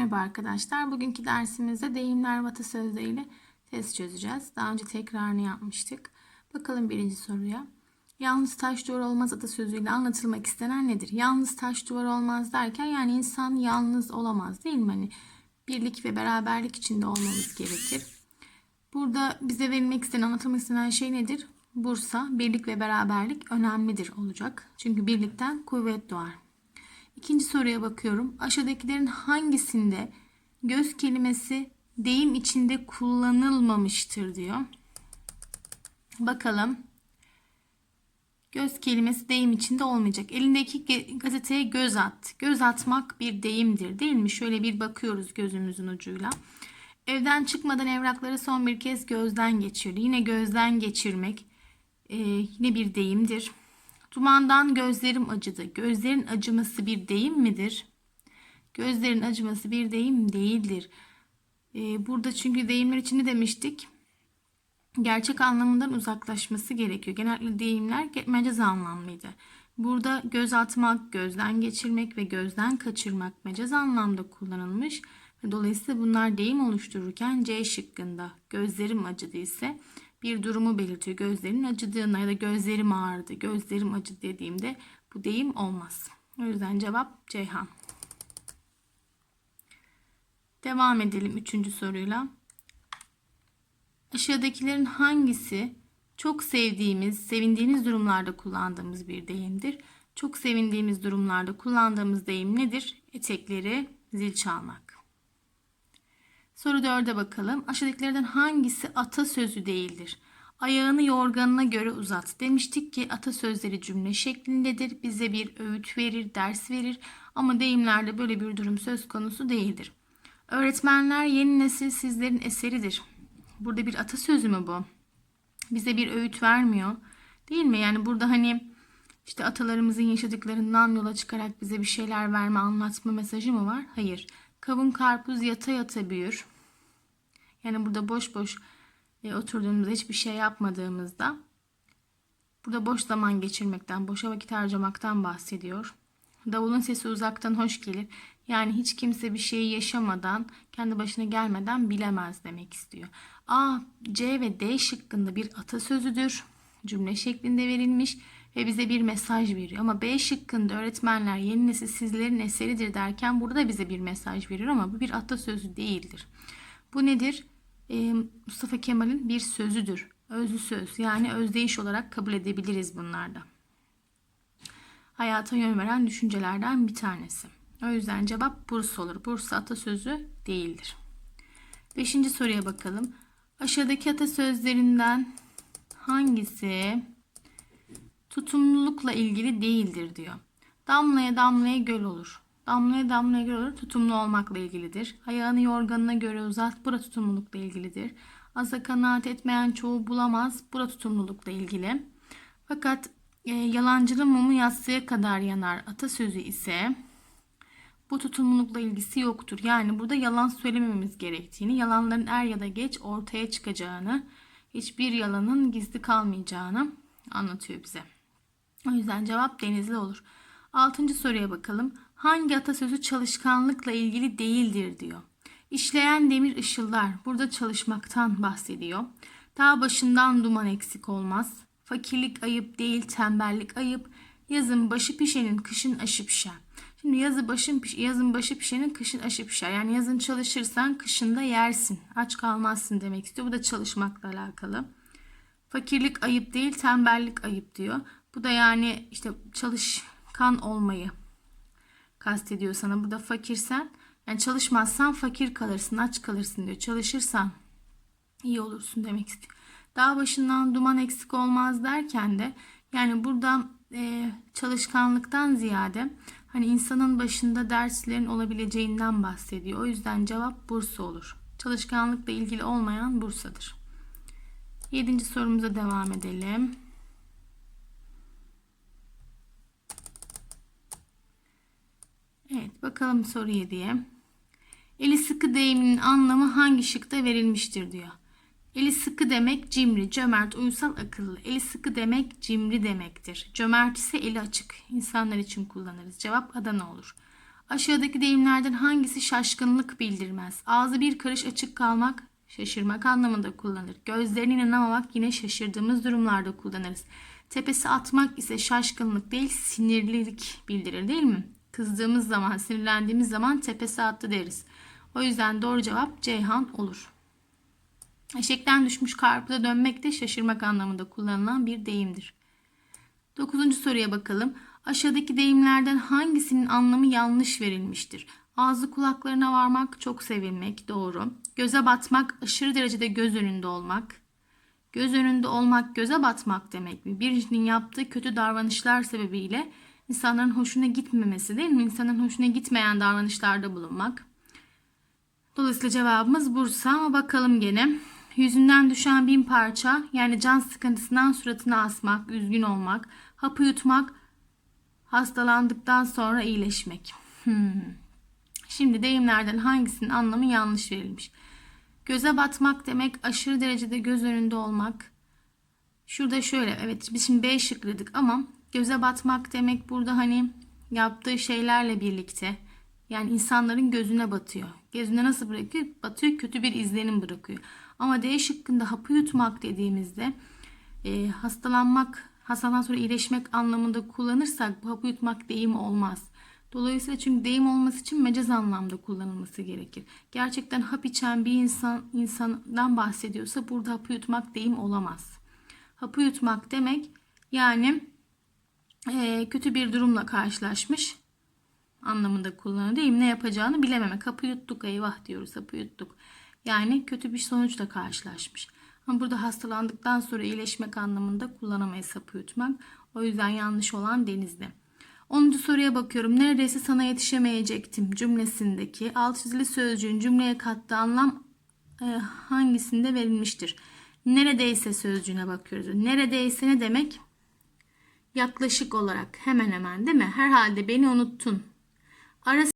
Merhaba arkadaşlar. Bugünkü dersimizde deyimler ve atasözleriyle test çözeceğiz. Daha önce tekrarını yapmıştık. Bakalım birinci soruya. Yalnız taş duvar olmaz atasözüyle anlatılmak istenen nedir? Yalnız taş duvar olmaz derken yani insan yalnız olamaz değil mi? Hani birlik ve beraberlik içinde olmamız gerekir. Burada bize verilmek istenen, anlatılmak istenen şey nedir? Bursa, birlik ve beraberlik önemlidir olacak. Çünkü birlikten kuvvet doğar. İkinci soruya bakıyorum. Aşağıdakilerin hangisinde göz kelimesi deyim içinde kullanılmamıştır diyor. Bakalım. Göz kelimesi deyim içinde olmayacak. Elindeki gazeteye göz at. Göz atmak bir deyimdir değil mi? Şöyle bir bakıyoruz gözümüzün ucuyla. Evden çıkmadan evrakları son bir kez gözden geçirdi. Yine gözden geçirmek e, yine bir deyimdir. Dumandan gözlerim acıdı. Gözlerin acıması bir deyim midir? Gözlerin acıması bir deyim değildir. Ee, burada çünkü deyimler için ne demiştik? Gerçek anlamından uzaklaşması gerekiyor. Genellikle deyimler mecaz anlamlıydı. Burada göz atmak, gözden geçirmek ve gözden kaçırmak mecaz anlamda kullanılmış. Dolayısıyla bunlar deyim oluştururken C şıkkında gözlerim acıdı ise bir durumu belirtiyor. Gözlerinin acıdığına ya da gözlerim ağrıdı, gözlerim acıdı dediğimde bu deyim olmaz. O yüzden cevap Ceyhan. Devam edelim üçüncü soruyla. Aşağıdakilerin hangisi çok sevdiğimiz, sevindiğimiz durumlarda kullandığımız bir deyimdir? Çok sevindiğimiz durumlarda kullandığımız deyim nedir? Etekleri zil çalmak. Soru 4'e bakalım. Aşağıdakilerden hangisi atasözü değildir? Ayağını yorganına göre uzat. Demiştik ki atasözleri cümle şeklindedir. Bize bir öğüt verir, ders verir. Ama deyimlerde böyle bir durum söz konusu değildir. Öğretmenler yeni nesil sizlerin eseridir. Burada bir atasözü mü bu? Bize bir öğüt vermiyor. Değil mi? Yani burada hani işte atalarımızın yaşadıklarından yola çıkarak bize bir şeyler verme, anlatma mesajı mı var? Hayır. Kavun karpuz yata yata büyür. Yani burada boş boş e, oturduğumuzda hiçbir şey yapmadığımızda burada boş zaman geçirmekten, boşa vakit harcamaktan bahsediyor. Davulun sesi uzaktan hoş gelir. Yani hiç kimse bir şeyi yaşamadan, kendi başına gelmeden bilemez demek istiyor. A, C ve D şıkkında bir atasözüdür. Cümle şeklinde verilmiş ve bize bir mesaj veriyor. Ama B şıkkında öğretmenler yeni nesil sizlerin eseridir derken burada bize bir mesaj veriyor ama bu bir atasözü değildir. Bu nedir? Ee, Mustafa Kemal'in bir sözüdür. Özlü söz yani özdeyiş olarak kabul edebiliriz bunlarda. Hayata yön veren düşüncelerden bir tanesi. O yüzden cevap Bursa olur. Bursa atasözü değildir. Beşinci soruya bakalım. Aşağıdaki atasözlerinden hangisi tutumlulukla ilgili değildir diyor. Damlaya damlaya göl olur. Damlaya damlaya olur. Tutumlu olmakla ilgilidir. Ayağını yorganına göre uzat. Bura tutumlulukla ilgilidir. Aza kanaat etmeyen çoğu bulamaz. Bura tutumlulukla ilgili. Fakat e, yalancının mumu yatsıya kadar yanar atasözü ise bu tutumlulukla ilgisi yoktur. Yani burada yalan söylemememiz gerektiğini, yalanların er ya da geç ortaya çıkacağını, hiçbir yalanın gizli kalmayacağını anlatıyor bize. O yüzden cevap denizli olur. Altıncı soruya bakalım. Hangi atasözü çalışkanlıkla ilgili değildir diyor. İşleyen demir ışıldar. Burada çalışmaktan bahsediyor. Dağ başından duman eksik olmaz. Fakirlik ayıp değil, tembellik ayıp. Yazın başı pişenin, kışın aşı pişer. Şimdi yazı başın yazın başı pişenin, kışın aşı pişer. Yani yazın çalışırsan kışın da yersin. Aç kalmazsın demek istiyor. Bu da çalışmakla alakalı. Fakirlik ayıp değil, tembellik ayıp diyor. Bu da yani işte çalışkan olmayı kastediyor sana. Burada fakirsen yani çalışmazsan fakir kalırsın, aç kalırsın diyor. Çalışırsan iyi olursun demek istiyor. Dağ başından duman eksik olmaz derken de yani burada e, çalışkanlıktan ziyade hani insanın başında derslerin olabileceğinden bahsediyor. O yüzden cevap Bursa olur. Çalışkanlıkla ilgili olmayan Bursa'dır. Yedinci sorumuza devam edelim. Evet bakalım soru 7'ye. Eli sıkı deyiminin anlamı hangi şıkta verilmiştir diyor. Eli sıkı demek cimri, cömert, uysal, akıllı. Eli sıkı demek cimri demektir. Cömert ise eli açık. İnsanlar için kullanırız. Cevap Adana olur. Aşağıdaki deyimlerden hangisi şaşkınlık bildirmez? Ağzı bir karış açık kalmak, şaşırmak anlamında kullanılır. Gözlerine inanamamak yine şaşırdığımız durumlarda kullanırız. Tepesi atmak ise şaşkınlık değil sinirlilik bildirir değil mi? Kızdığımız zaman, sinirlendiğimiz zaman tepesi attı deriz. O yüzden doğru cevap Ceyhan olur. Eşekten düşmüş karpuza dönmek de şaşırmak anlamında kullanılan bir deyimdir. Dokuzuncu soruya bakalım. Aşağıdaki deyimlerden hangisinin anlamı yanlış verilmiştir? Ağzı kulaklarına varmak, çok sevilmek, doğru. Göze batmak, aşırı derecede göz önünde olmak. Göz önünde olmak, göze batmak demek mi? Birinin yaptığı kötü davranışlar sebebiyle insanların hoşuna gitmemesi değil mi? İnsanın hoşuna gitmeyen davranışlarda bulunmak. Dolayısıyla cevabımız Bursa ama bakalım gene. Yüzünden düşen bin parça yani can sıkıntısından suratına asmak, üzgün olmak, hapı yutmak, hastalandıktan sonra iyileşmek. Hmm. Şimdi deyimlerden hangisinin anlamı yanlış verilmiş? Göze batmak demek aşırı derecede göz önünde olmak. Şurada şöyle evet biz şimdi B şıkladık ama göze batmak demek burada hani yaptığı şeylerle birlikte yani insanların gözüne batıyor. Gözüne nasıl bırakıyor? Batıyor kötü bir izlenim bırakıyor. Ama D şıkkında hapı yutmak dediğimizde e, hastalanmak, hastadan sonra iyileşmek anlamında kullanırsak bu hapı yutmak deyim olmaz. Dolayısıyla çünkü deyim olması için mecaz anlamda kullanılması gerekir. Gerçekten hap içen bir insan insandan bahsediyorsa burada hapı yutmak deyim olamaz. Hapı yutmak demek yani e, kötü bir durumla karşılaşmış anlamında kullanılır değil mi? Ne yapacağını bilememek. Hapı yuttuk eyvah diyoruz hapı yuttuk. Yani kötü bir sonuçla karşılaşmış. Ama burada hastalandıktan sonra iyileşmek anlamında kullanamayız hapı yutmak. O yüzden yanlış olan denizde. 10. soruya bakıyorum. Neredeyse sana yetişemeyecektim cümlesindeki alt çizili sözcüğün cümleye kattığı anlam e, hangisinde verilmiştir? Neredeyse sözcüğüne bakıyoruz. Neredeyse ne demek? Yaklaşık olarak hemen hemen değil mi? Herhalde beni unuttun. Ara